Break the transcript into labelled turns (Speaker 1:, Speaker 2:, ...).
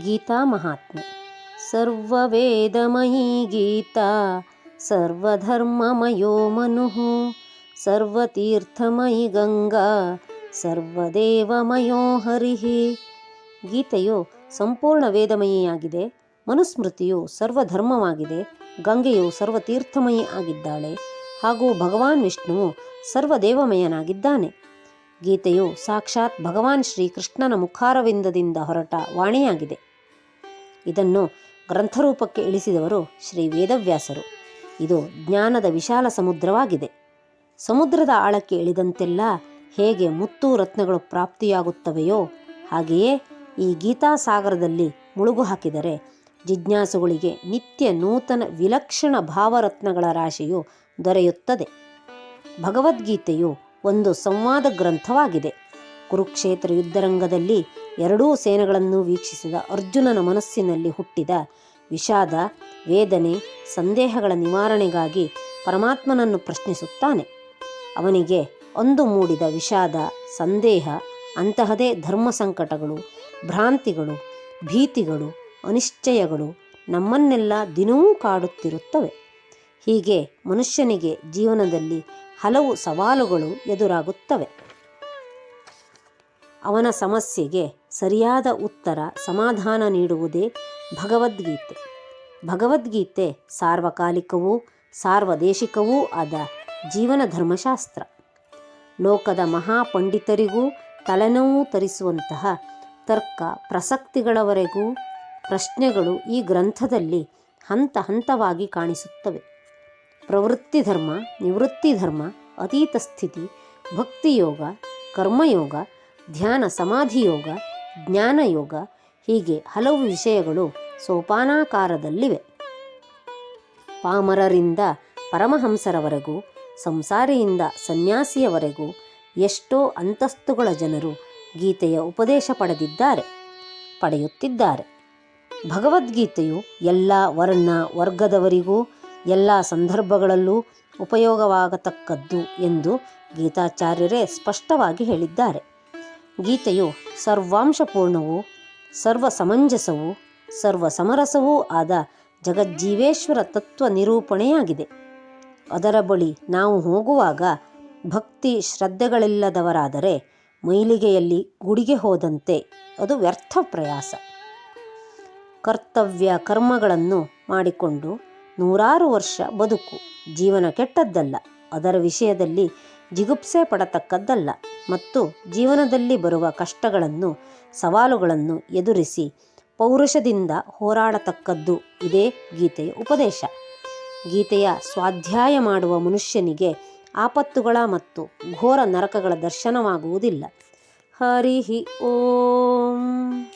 Speaker 1: ಗೀತಾ ಮಹಾತ್ಮೆ. ಸರ್ವವೇದಮಯೀ ಗೀತಾ ಸರ್ವಧರ್ಮಮಯೋ ಮನುಃ ಸರ್ವತೀರ್ಥಮಯಿ ಗಂಗಾ ಸರ್ವದೇವಮಯೋ ಹರಿಃ ಗೀತೆಯು ಸಂಪೂರ್ಣ ವೇದಮಯಿಯಾಗಿದೆ. ಮನುಸ್ಮೃತಿಯು ಸರ್ವಧರ್ಮವಾಗಿದೆ. ಗಂಗೆಯು ಸರ್ವತೀರ್ಥಮಯಿ ಆಗಿದ್ದಾಳೆ. ಹಾಗೂ ಭಗವಾನ್ ವಿಷ್ಣುವು ಸರ್ವದೇವಮಯನಾಗಿದ್ದಾನೆ. ಗೀತೆಯು ಸಾಕ್ಷಾತ್ ಭಗವಾನ್ ಶ್ರೀಕೃಷ್ಣನ ಮುಖಾರವಿಂದದಿಂದ ಹೊರಟ ವಾಣಿಯಾಗಿದೆ. ಇದನ್ನು ಗ್ರಂಥರೂಪಕ್ಕೆ ಇಳಿಸಿದವರು ಶ್ರೀ ವೇದವ್ಯಾಸರು. ಇದು ಜ್ಞಾನದ ವಿಶಾಲ ಸಮುದ್ರವಾಗಿದೆ. ಸಮುದ್ರದ ಆಳಕ್ಕೆ ಇಳಿದಂತೆಲ್ಲ ಹೇಗೆ ಮುತ್ತು ರತ್ನಗಳು ಪ್ರಾಪ್ತಿಯಾಗುತ್ತವೆಯೋ ಹಾಗೆಯೇ ಈ ಗೀತಾ ಸಾಗರದಲ್ಲಿ ಮುಳುಗು ಹಾಕಿದರೆ ಜಿಜ್ಞಾಸುಗಳಿಗೆ ನಿತ್ಯ ನೂತನ ವಿಲಕ್ಷಣ ಭಾವರತ್ನಗಳ ರಾಶಿಯು ದೊರೆಯುತ್ತದೆ. ಭಗವದ್ಗೀತೆಯು ಒಂದು ಸಂವಾದ ಗ್ರಂಥವಾಗಿದೆ. ಕುರುಕ್ಷೇತ್ರ ಯುದ್ಧರಂಗದಲ್ಲಿ ಎರಡೂ ಸೇನೆಗಳನ್ನು ವೀಕ್ಷಿಸಿದ ಅರ್ಜುನನ ಮನಸ್ಸಿನಲ್ಲಿ ಹುಟ್ಟಿದ ವಿಷಾದ, ವೇದನೆ, ಸಂದೇಹಗಳ ನಿವಾರಣೆಗಾಗಿ ಪರಮಾತ್ಮನನ್ನು ಪ್ರಶ್ನಿಸುತ್ತಾನೆ. ಅವನಿಗೆ ಒಂದು ಮೂಡಿದ ವಿಷಾದ, ಸಂದೇಹ, ಅಂತಹದೇ ಧರ್ಮ ಸಂಕಟಗಳು, ಭ್ರಾಂತಿಗಳು, ಭೀತಿಗಳು, ಅನಿಶ್ಚಯಗಳು ನಮ್ಮನ್ನೆಲ್ಲ ದಿನವೂ ಕಾಡುತ್ತಿರುತ್ತವೆ. ಹೀಗೆ ಮನುಷ್ಯನಿಗೆ ಜೀವನದಲ್ಲಿ ಹಲವು ಸವಾಲುಗಳು ಎದುರಾಗುತ್ತವೆ. ಅವನ ಸಮಸ್ಯೆಗೆ ಸರಿಯಾದ ಉತ್ತರ ಸಮಾಧಾನ ನೀಡುವುದೇ ಭಗವದ್ಗೀತೆ. ಭಗವದ್ಗೀತೆ ಸಾರ್ವಕಾಲಿಕವೂ ಸಾರ್ವದೇಶಿಕವೂ ಆದ ಜೀವನ ಧರ್ಮಶಾಸ್ತ್ರ ಲೋಕದ ಮಹಾಪಂಡಿತರಿಗೂ ತಲೆನೋವು ತರಿಸುವಂತಹ ತರ್ಕ ಪ್ರಸಕ್ತಿಗಳವರೆಗೂ ಪ್ರಶ್ನೆಗಳು ಈ ಗ್ರಂಥದಲ್ಲಿ ಹಂತ ಹಂತವಾಗಿ ಕಾಣಿಸುತ್ತವೆ. ಪ್ರವೃತ್ತಿ ಧರ್ಮ, ನಿವೃತ್ತಿ ಧರ್ಮ, ಅತೀತ ಸ್ಥಿತಿ ಭಕ್ತಿಯೋಗ ಕರ್ಮಯೋಗ ಧ್ಯಾನ ಸಮಾಧಿಯೋಗ ಜ್ಞಾನಯೋಗ ಹೀಗೆ ಹಲವು ವಿಷಯಗಳು ಸೋಪಾನಾಕಾರದಲ್ಲಿವೆ. ಪಾಮರರಿಂದ ಪರಮಹಂಸರವರೆಗೂ, ಸಂಸಾರಿಯಿಂದ ಸನ್ಯಾಸಿಯವರೆಗೂ ಎಷ್ಟೋ ಅಂತಸ್ತುಗಳ ಜನರು ಗೀತೆಯ ಉಪದೇಶ ಪಡೆದಿದ್ದಾರೆ, ಪಡೆಯುತ್ತಿದ್ದಾರೆ. ಭಗವದ್ಗೀತೆಯು ಎಲ್ಲ ವರ್ಣ ವರ್ಗದವರಿಗೂ ಎಲ್ಲ ಸಂದರ್ಭಗಳಲ್ಲೂ ಉಪಯೋಗವಾಗತಕ್ಕದ್ದು ಎಂದು ಗೀತಾಚಾರ್ಯರೇ ಸ್ಪಷ್ಟವಾಗಿ ಹೇಳಿದ್ದಾರೆ. ಗೀತೆಯು ಸರ್ವಾಂಶಪೂರ್ಣವೂ ಸರ್ವ ಸಮಂಜಸವೂ ಸರ್ವ ಸಮರಸವೂ ಆದ ಜಗಜ್ಜೀವೇಶ್ವರ ತತ್ವ ನಿರೂಪಣೆಯಾಗಿದೆ. ಅದರ ಬಳಿ ನಾವು ಹೋಗುವಾಗ ಭಕ್ತಿ ಶ್ರದ್ಧೆಗಳಿಲ್ಲದವರಾದರೆ ಮೈಲಿಗೆಯಲ್ಲಿ ಗುಡಿಗೆ ಹೋದಂತೆ ಅದು ವ್ಯರ್ಥ ಪ್ರಯಾಸ. ಕರ್ತವ್ಯ ಕರ್ಮಗಳನ್ನು ಮಾಡಿಕೊಂಡು ನೂರಾರು ವರ್ಷ ಬದುಕು, ಜೀವನ ಕೆಟ್ಟದ್ದಲ್ಲ. ಅದರ ವಿಷಯದಲ್ಲಿ ಜಿಗುಪ್ಸೆ ಪಡತಕ್ಕದ್ದಲ್ಲ ಮತ್ತು ಜೀವನದಲ್ಲಿ ಬರುವ ಕಷ್ಟಗಳನ್ನು, ಸವಾಲುಗಳನ್ನು ಎದುರಿಸಿ ಪೌರುಷದಿಂದ ಹೋರಾಡತಕ್ಕದ್ದು ಇದೇ ಗೀತೆಯ ಉಪದೇಶ. ಗೀತೆಯ ಸ್ವಾಧ್ಯಾಯ ಮಾಡುವ ಮನುಷ್ಯನಿಗೆ ಆಪತ್ತುಗಳ ಮತ್ತು ಘೋರ ನರಕಗಳ ದರ್ಶನವಾಗುವುದಿಲ್ಲ. ಹರಿ ಓಂ.